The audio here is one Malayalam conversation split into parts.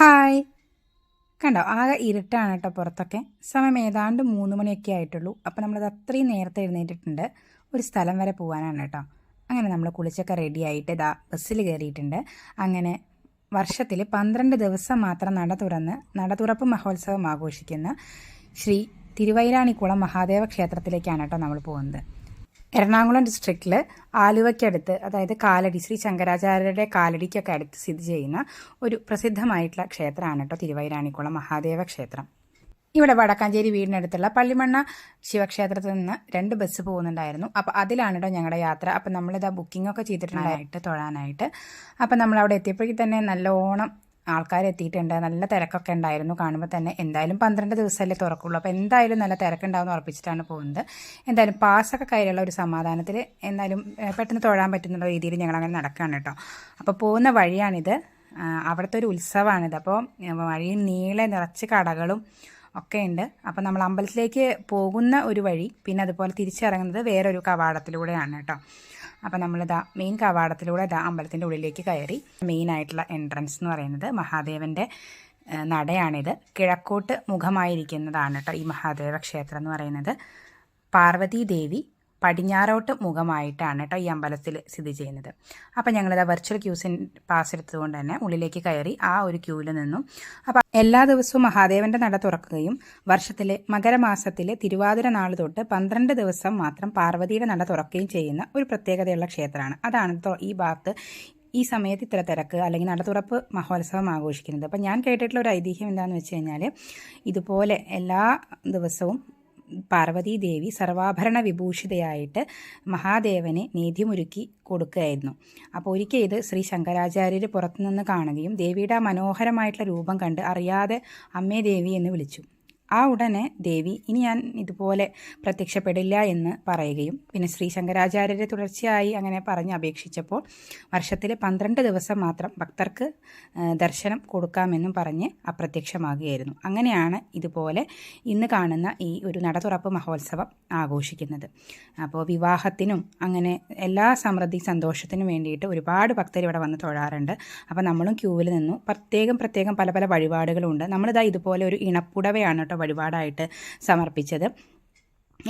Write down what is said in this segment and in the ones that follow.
ഹായ്. കണ്ടോ ആകെ ഇരുട്ടാണ് കേട്ടോ പുറത്തൊക്കെ. സമയം ഏതാണ്ട് മൂന്ന് മണിയൊക്കെ ആയിട്ടുള്ളൂ. അപ്പോൾ നമ്മളത് അത്രയും നേരത്തെ എഴുന്നേറ്റിട്ടുണ്ട്. ഒരു സ്ഥലം വരെ പോകാനാണ് കേട്ടോ. അങ്ങനെ നമ്മൾ കുളിച്ചൊക്കെ റെഡി ആയിട്ട് ഇതാ ബസ്സിൽ കയറിയിട്ടുണ്ട്. അങ്ങനെ വർഷത്തിൽ പന്ത്രണ്ട് ദിവസം മാത്രം നട തുറന്ന് നട തുറപ്പ് മഹോത്സവം ആഘോഷിക്കുന്ന ശ്രീ തിരുവൈരാണിക്കുളം മഹാദേവ ക്ഷേത്രത്തിലേക്കാണ് കേട്ടോ നമ്മൾ പോകുന്നത്. എറണാകുളം ഡിസ്ട്രിക്റ്റിൽ ആലുവയ്ക്കടുത്ത് അതായത് കാലടി ശ്രീ ശങ്കരാചാര്യരുടെ കാലടിക്കൊക്കെ അടുത്ത് സ്ഥിതി ചെയ്യുന്ന ഒരു പ്രസിദ്ധമായിട്ടുള്ള ക്ഷേത്രമാണ് കേട്ടോ തിരുവൈരാണിക്കുളം മഹാദേവ ക്ഷേത്രം. ഇവിടെ വടക്കാഞ്ചേരി വീടിനടുത്തുള്ള പള്ളിമണ്ണ ശിവക്ഷേത്രത്തിൽ നിന്ന് രണ്ട് ബസ് പോകുന്നുണ്ടായിരുന്നു. അപ്പോൾ അതിലാണ് കേട്ടോ ഞങ്ങളുടെ യാത്ര. അപ്പം നമ്മളിതാ ബുക്കിംഗ് ഒക്കെ ചെയ്തിട്ടുണ്ടായിട്ട് തൊഴാനായിട്ട്. അപ്പം നമ്മൾ അവിടെ എത്തിയപ്പോഴേക്കും തന്നെ നല്ലോണം ആൾക്കാർ എത്തിയിട്ടുണ്ട് നല്ല തിരക്കൊക്കെ ഉണ്ടായിരുന്നു. കാണുമ്പോൾ തന്നെ എന്തായാലും പന്ത്രണ്ട് ദിവസമല്ലേ തുറക്കുള്ളൂ. അപ്പോൾ എന്തായാലും നല്ല തിരക്കുണ്ടാവുമെന്ന് ഉറപ്പിച്ചിട്ടാണ് പോകുന്നത്. എന്തായാലും പാസ്സൊക്കെ കയ്യിലുള്ള ഒരു സമാധാനത്തിൽ എന്തായാലും പെട്ടെന്ന് തൊഴാൻ പറ്റുന്ന രീതിയിൽ ഞങ്ങൾ അങ്ങനെ നടക്കുകയാണ് കേട്ടോ. അപ്പോൾ പോകുന്ന വഴിയാണിത്. അവിടുത്തെ ഒരു ഉത്സവമാണിത്. അപ്പോൾ വഴി നീളെ നിറച്ച് കടകളും ഒക്കെ ഉണ്ട് അപ്പോൾ നമ്മൾ അമ്പലത്തിലേക്ക് പോകുന്ന ഒരു വഴി പിന്നെ അതുപോലെ തിരിച്ചിറങ്ങുന്നത് വേറൊരു കവാടത്തിലൂടെയാണ് കേട്ടോ. അപ്പോൾ നമ്മളിതാ മെയിൻ കവാടത്തിലൂടെ ഇതാ അമ്പലത്തിന്റെ ഉള്ളിലേക്ക് കയറി. മെയിൻ ആയിട്ടുള്ള എൻട്രൻസ് എന്ന് പറയുന്നത് മഹാദേവന്റെ നടയാണിത്. കിഴക്കോട്ട് മുഖമായിരിക്കുന്നതാണ് കേട്ടോ ഈ മഹാദേവ ക്ഷേത്രം എന്ന് പറയുന്നത്. പാർവതി ദേവി പടിഞ്ഞാറോട്ട് മുഖമായിട്ടാണ് കേട്ടോ ഈ അമ്പലത്തിൽ സ്ഥിതി ചെയ്യുന്നത്. അപ്പോൾ ഞങ്ങളിതാ വെർച്വൽ ക്യൂസിൻ പാസ് എടുത്തുകൊണ്ട് തന്നെ ഉള്ളിലേക്ക് കയറി ആ ഒരു ക്യൂവിൽ നിന്നും അപ്പോൾ എല്ലാ ദിവസവും മഹാദേവന്റെ നട തുറക്കുകയും വർഷത്തിലെ മകരമാസത്തിലെ തിരുവാതിര നാൾ തൊട്ട് പന്ത്രണ്ട് ദിവസം മാത്രം പാർവതിയുടെ നട തുറക്കുകയും ചെയ്യുന്ന ഒരു പ്രത്യേകതയുള്ള ക്ഷേത്രമാണ്. അതാണ് ഈ ഭാഗത്ത് ഈ സമയത്ത് ഇത്ര തിരക്ക് അല്ലെങ്കിൽ നടത്തുറപ്പ് മഹോത്സവം ആഘോഷിക്കുന്നത്. അപ്പം ഞാൻ കേട്ടിട്ടുള്ള ഒരു ഐതിഹ്യം എന്താണെന്ന് വെച്ച് കഴിഞ്ഞാൽ ഇതുപോലെ എല്ലാ ദിവസവും പാർവതീ ദേവി സർവാഭരണ വിഭൂഷിതയായിട്ട് മഹാദേവനെ നേദ്യമൊരുക്കി കൊടുക്കുകയായിരുന്നു. അപ്പോൾ ഒരിക്കൽ ഇത് ശ്രീ ശങ്കരാചാര്യർ പുറത്തുനിന്ന് കാണുകയും ദേവിയുടെ മനോഹരമായിട്ടുള്ള രൂപം കണ്ട് അറിയാതെ അമ്മേ ദേവി എന്ന് വിളിച്ചു. ആ ഉടനെ ദേവി ഇനി ഞാൻ ഇതുപോലെ പ്രത്യക്ഷപ്പെടില്ല എന്ന് പറയുകയും പിന്നെ ശ്രീ ശങ്കരാചാര്യരെ തുടർച്ചയായി അങ്ങനെ പറഞ്ഞ് അപേക്ഷിച്ചപ്പോൾ വർഷത്തിലെ പന്ത്രണ്ട് ദിവസം മാത്രം ഭക്തർക്ക് ദർശനം കൊടുക്കാമെന്നും പറഞ്ഞ് അപ്രത്യക്ഷമാകുകയായിരുന്നു. അങ്ങനെയാണ് ഇതുപോലെ ഇന്ന് കാണുന്ന ഈ ഒരു നടതുറപ്പ് മഹോത്സവം ആഘോഷിക്കുന്നത്. അപ്പോൾ വിവാഹത്തിനും അങ്ങനെ എല്ലാ സമൃദ്ധി സന്തോഷത്തിനും വേണ്ടിയിട്ട് ഒരുപാട് ഭക്തർ ഇവിടെ വന്ന് തൊഴാറുണ്ട്. അപ്പോൾ നമ്മളും ക്യൂവിൽ നിന്നു പ്രത്യേകം പ്രത്യേകം പല പല വഴിപാടുകളുണ്ട്. നമ്മളിതാ ഇതുപോലെ ഒരു ഇണപ്പുടവയാണ് കേട്ടോ വഴിപാടായിട്ട് സമർപ്പിച്ചത്.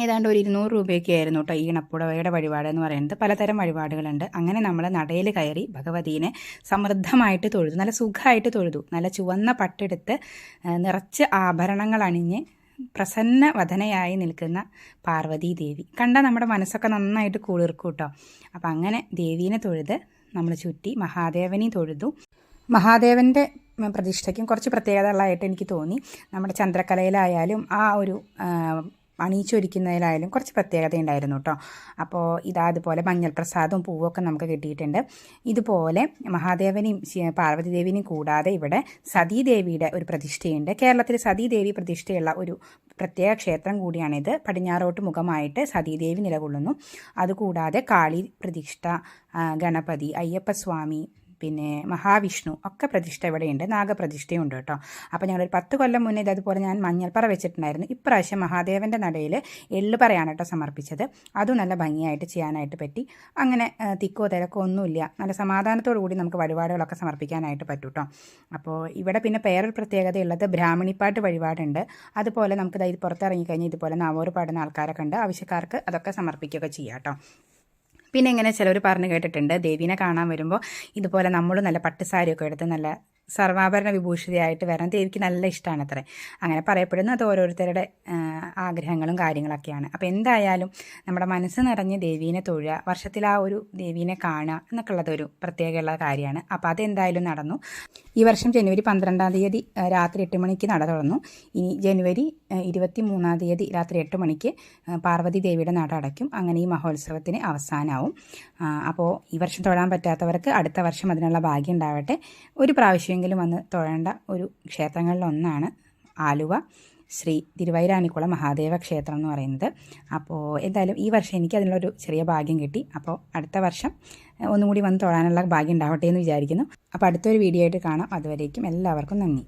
ഏതാണ്ട് ഒരു ഇരുന്നൂറ് രൂപയൊക്കെ ആയിരുന്നു കേട്ടോ ഈ ഇണപ്പുടവയുടെ വഴിപാട് എന്ന് പറയുന്നത്. പലതരം വഴിപാടുകളുണ്ട്. അങ്ങനെ നമ്മൾ നടയിൽ കയറി ഭഗവതീനെ സമൃദ്ധമായിട്ട് തൊഴുതു നല്ല സുഖമായിട്ട് തൊഴുതു. നല്ല ചുവന്ന പട്ടെടുത്ത് നിറച്ച് ആഭരണങ്ങൾ അണിഞ്ഞ് പ്രസന്ന വധനയായി നിൽക്കുന്ന പാർവതി ദേവി. കണ്ട നമ്മുടെ മനസ്സൊക്കെ നന്നായിട്ട് കുളിർക്കും കേട്ടോ അപ്പം അങ്ങനെ ദേവീനെ തൊഴുത് നമ്മൾ ചുറ്റി മഹാദേവനെ തൊഴുതു. മഹാദേവന്റെ പ്രതിഷ്ഠയ്ക്കും കുറച്ച് പ്രത്യേകതകളായിട്ട് എനിക്ക് തോന്നി. നമ്മുടെ ചന്ദ്രക്കലയിലായാലും ആ ഒരു അണിയിച്ചൊരുക്കുന്നതിലായാലും കുറച്ച് പ്രത്യേകത ഉണ്ടായിരുന്നു കേട്ടോ അപ്പോൾ ഇതാ അതുപോലെ മഞ്ഞൾ പ്രസാദവും പൂവൊക്കെ നമുക്ക് കിട്ടിയിട്ടുണ്ട്. ഇതുപോലെ മഹാദേവനെയും പാർവതിദേവിനെയും പാർവതി ദേവിനെയും കൂടാതെ ഇവിടെ സതീദേവിയുടെ ഒരു പ്രതിഷ്ഠയുണ്ട്. കേരളത്തിൽ സതീദേവി പ്രതിഷ്ഠയുള്ള ഒരു പ്രത്യേക ക്ഷേത്രം കൂടിയാണിത്. പടിഞ്ഞാറോട്ട് മുഖമായിട്ട് സതീദേവി നിലകൊള്ളുന്നു. അതുകൂടാതെ കാളി പ്രതിഷ്ഠ ഗണപതി അയ്യപ്പസ്വാമി പിന്നെ മഹാവിഷ്ണു ഒക്കെ പ്രതിഷ്ഠ ഇവിടെയുണ്ട്. നാഗപ്രതിഷ്ഠയും ഉണ്ട് കേട്ടോ. അപ്പോൾ ഞങ്ങളൊരു പത്ത് കൊല്ലം മുന്നേ ഇതേപോലെ ഞാൻ മഞ്ഞൾപ്പറ വെച്ചിട്ടുണ്ടായിരുന്നു. ഇപ്രാവശ്യം മഹാദേവന്റെ നടയിൽ എള്ളുപറയാണ് കേട്ടോ സമർപ്പിച്ചത്. അതും നല്ല ഭംഗിയായിട്ട് ചെയ്യാനായിട്ട് പറ്റി. അങ്ങനെ തിക്കോ തിരക്കോ ഒന്നുമില്ല. നല്ല സമാധാനത്തോടു കൂടി നമുക്ക് വഴിപാടുകളൊക്കെ സമർപ്പിക്കാനായിട്ട് പറ്റും കേട്ടോ അപ്പോൾ ഇവിടെ പിന്നെ വേറൊരു പ്രത്യേകതയുള്ളത് ബ്രാഹ്മണിപ്പാട്ട് വഴിപാടുണ്ട്. അതുപോലെ നമുക്ക് ഇത് പുറത്തിറങ്ങിക്കഴിഞ്ഞാൽ ഇതുപോലെ നാവോറ് പാടുന്ന ആൾക്കാരൊക്കെ ഉണ്ട്. ആവശ്യക്കാർക്ക് അതൊക്കെ സമർപ്പിക്കുകയൊക്കെ ചെയ്യാം കേട്ടോ പിന്നെ ഇങ്ങനെ ചിലർ പറഞ്ഞു കേട്ടിട്ടുണ്ട്. ദേവീനെ കാണാൻ വരുമ്പോൾ ഇതുപോലെ നമ്മളും നല്ല പട്ടുസാരിയൊക്കെ എടുത്ത് നല്ല സർവാഭരണ വിഭൂഷിതയായിട്ട് വരണം. ദേവിക്ക് നല്ല ഇഷ്ടമാണ് അത്രേ. അങ്ങനെ പറയപ്പെടുന്നു അത് ഓരോരുത്തരുടെ ആഗ്രഹങ്ങളും കാര്യങ്ങളൊക്കെയാണ്. അപ്പോൾ എന്തായാലും നമ്മുടെ മനസ്സ് നിറഞ്ഞ് ദേവീനെ തൊഴുക വർഷത്തിൽ ആ ഒരു ദേവീനെ കാണുക എന്നൊക്കെ ഉള്ളതൊരു പ്രത്യേകമുള്ള കാര്യമാണ്. അപ്പോൾ അതെന്തായാലും നടന്നു. ഈ വർഷം ജനുവരി പന്ത്രണ്ടാം തീയതി രാത്രി എട്ട് മണിക്ക് നട തുറന്നു. ഇനി ജനുവരി ഇരുപത്തി മൂന്നാം തീയതി രാത്രി എട്ട് മണിക്ക് പാർവതി ദേവിയുടെ നട അടയ്ക്കും. അങ്ങനെ ഈ മഹോത്സവത്തിന് അവസാനമാവും അപ്പോൾ ഈ വർഷം തൊഴാൻ പറ്റാത്തവർക്ക് അടുത്ത വർഷം അതിനുള്ള ഭാഗ്യം ഉണ്ടാവട്ടെ. ഒരു പ്രാവശ്യമെങ്കിലും വന്ന് തൊഴേണ്ട ഒരു ക്ഷേത്രങ്ങളിലൊന്നാണ് ആലുവ. ശ്രീ തിരുവൈരാണിക്കുളം മഹാദേവ ക്ഷേത്രം എന്ന് പറയുന്നത്. അപ്പോൾ എന്തായാലും ഈ വർഷം എനിക്ക് അതിനുള്ളൊരു ചെറിയ ഭാഗ്യം കിട്ടി. അപ്പോൾ അടുത്ത വർഷം ഒന്നുകൂടി വന്ന് തൊഴാനുള്ള ഭാഗ്യം ഉണ്ടാവട്ടെ എന്ന് വിചാരിക്കുന്നു. അപ്പോൾ അടുത്തൊരു വീഡിയോ ആയിട്ട് കാണാം. അതുവരേക്കും എല്ലാവർക്കും നന്ദി.